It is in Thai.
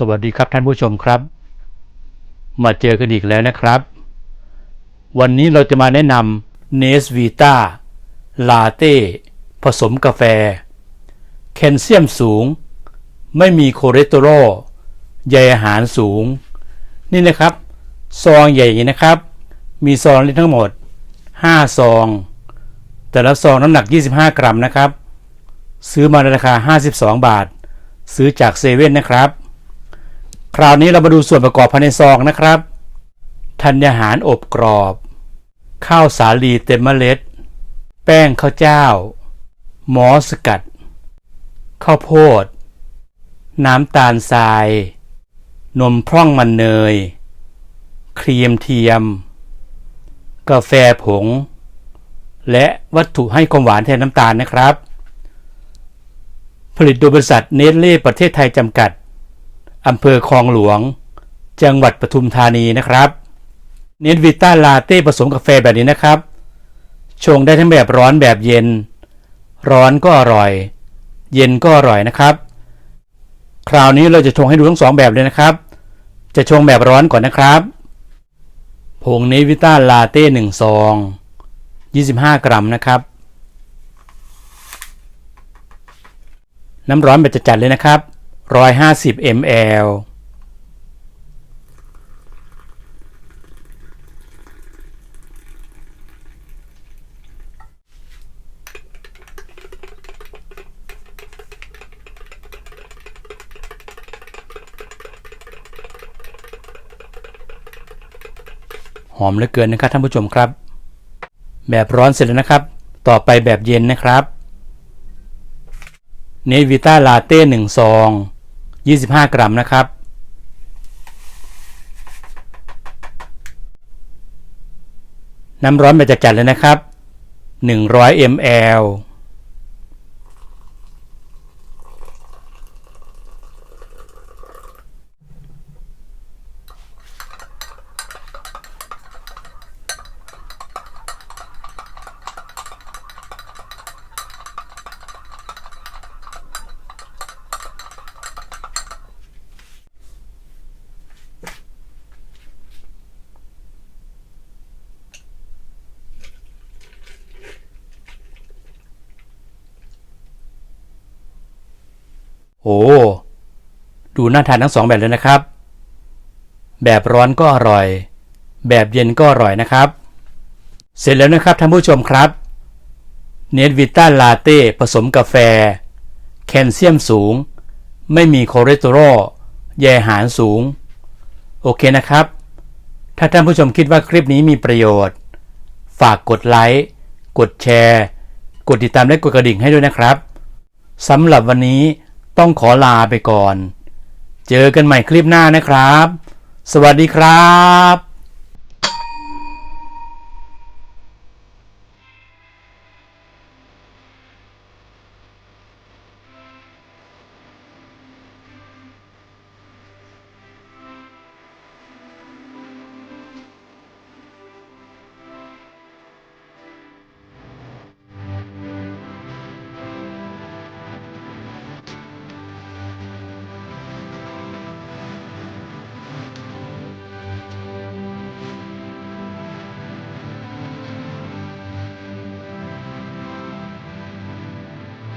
สวัสดีครับท่านผู้ชมครับ มาเจอกันอีกแล้วนะครับ วันนี้เราจะมาแนะนำเนสวีตาลาเต้ผสมกาแฟ แคลเซียมสูง ไม่มีคอเลสเตอรอลใยอาหารสูง นี่นะครับ ซองใหญ่นะครับ มีซองทั้งหมด 5 ซอง แต่ละซองน้ำหนัก 25 กรัมนะครับ ซื้อมาในราคา 52 บาท ซื้อจากเซเว่นนะครับ คราวนี้เรามาดูส่วนประกอบภายในซองนะครับธัญญาหารอบกรอบ ข้าวสาลีเต็มเมล็ด แป้งข้าวเจ้า หมอสกัด ข้าวโพด น้ำตาลทราย นมพร่องมันเนย ครีมเทียม กาแฟผง และวัตถุให้ความหวานแทนน้ำตาลนะครับ ผลิตโดยบริษัทเนสเล่ประเทศไทยจำกัด อำเภอคลองหลวง จังหวัดปทุมธานีนะครับเนสวิต้าลาเต้ผสมกาแฟแบบนี้นะครับ ชงได้ทั้งแบบร้อนแบบเย็น ร้อนก็อร่อย เย็นก็อร่อยนะครับ คราวนี้เราจะชงให้ดูทั้งสองแบบเลยนะครับ จะชงแบบร้อนก่อนนะครับผงเนวิต้าลาเต้หนึ่งซอง25 กรัมนะครับ น้ำร้อนแบบจัดๆเลยนะครับ 150 ml หอมเหลือเกินนะครับท่านผู้ชมครับ แบบร้อนเสร็จแล้วนะครับ ต่อไปแบบเย็นนะครับ เนวิต้าลาเต้หนึ่งซอง 25 กรัมนะครับ น้ำร้อนมาจัดๆเลยนะครับ 100 ml โอ้ ดูน่าทานทั้งสองแบบเลยนะครับ แบบร้อนก็อร่อย แบบเย็นก็อร่อยนะครับ เสร็จแล้วนะครับท่านผู้ชมครับ เนสวิต้าลาเต้ผสมกาแฟ แคลเซียมสูง ไม่มีคอเลสเตอรอลใยหารสูง โอเคนะครับ ถ้าท่านผู้ชมคิดว่าคลิปนี้มีประโยชน์ ฝากกดไลค์ กดแชร์ กดติดตามและกดกระดิ่งให้ด้วยนะครับสำหรับวันนี้ ต้องขอลาไปก่อน เจอกันใหม่คลิปหน้านะครับ สวัสดีครับ